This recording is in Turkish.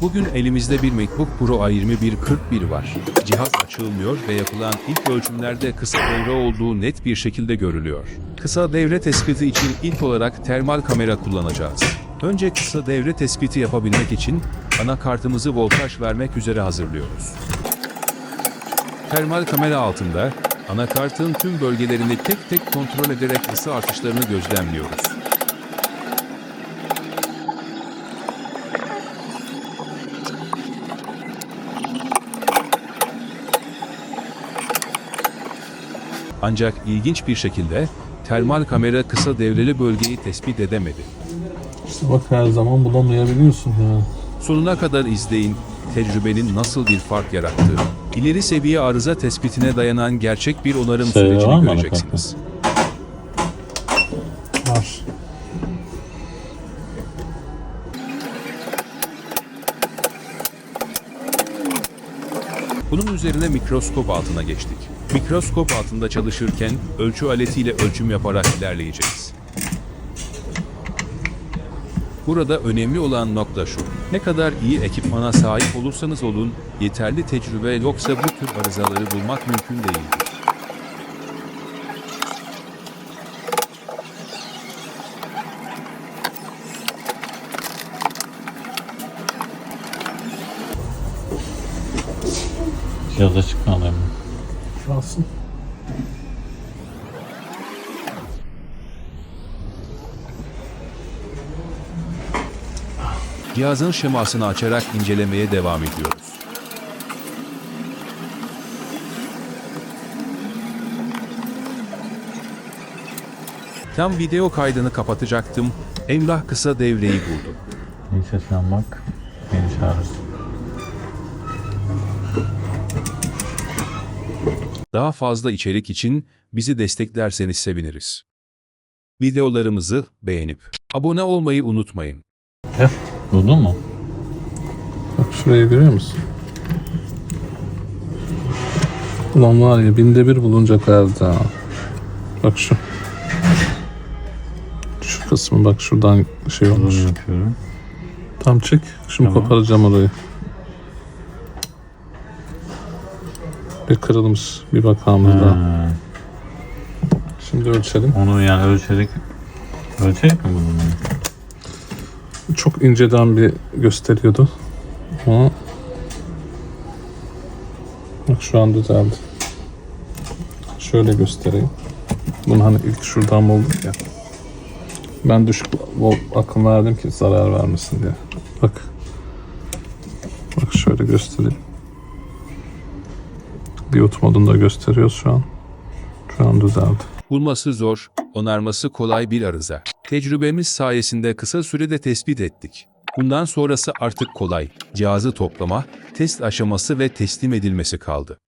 Bugün elimizde bir MacBook Pro A2141 var. Cihaz açılmıyor ve yapılan ilk ölçümlerde kısa devre olduğu net bir şekilde görülüyor. Kısa devre tespiti için ilk olarak termal kamera kullanacağız. Önce kısa devre tespiti yapabilmek için anakartımızı voltaj vermek üzere hazırlıyoruz. Termal kamera altında anakartın tüm bölgelerini tek tek kontrol ederek ısı artışlarını gözlemliyoruz. Ancak ilginç bir şekilde termal kamera kısa devreli bölgeyi tespit edemedi. İşte bak her zaman bulamayabiliyorsun ya. Sonuna kadar izleyin tecrübenin nasıl bir fark yarattığını. İleri seviye arıza tespitine dayanan gerçek bir onarım Şey sürecini göreceksiniz. Var. Bunun üzerine mikroskop altına geçtik. Mikroskop altında çalışırken ölçü aletiyle ölçüm yaparak ilerleyeceğiz. Burada önemli olan nokta şu. Ne kadar iyi ekipmana sahip olursanız olun, yeterli tecrübe yoksa bu tür arızaları bulmak mümkün değildir. Cihaza çıkmadı mı? Kalsın. Cihazın şemasını açarak incelemeye devam ediyoruz. Tam video kaydını kapatacaktım. Emrah kısa devreyi buldu. Neyse sen bak. Beni çağırırsın. Daha fazla içerik için bizi desteklerseniz seviniriz. Videolarımızı beğenip abone olmayı unutmayın. Heh, buldun mu? Bak şurayı görüyor musun? Ulan var ya binde bir bulunacak herhalde ha. Bak şu. Şu kısmı bak şuradan şey olmuş. Tam çek. Şimdi Tamam. koparacağım orayı. Bir kırılmış bir bakağımız daha. Ha, Şimdi ölçelim. onu yani ölçerek ölçerek mi bunu? Çok inceden bir gösteriyordu. Ama bak şu an düzeldi. Şöyle göstereyim. Bunu hani ilk şuradan bulduk ya. Ben düşük vol akım verdim ki zarar vermesin diye. Bak. Bak şöyle göstereyim. Biyot modunda gösteriyoruz şu an. Şu an düzeldi. Bulması zor, onarması kolay bir arıza. Tecrübemiz sayesinde kısa sürede tespit ettik. Bundan sonrası artık kolay. Cihazı toplama, test aşaması ve teslim edilmesi kaldı.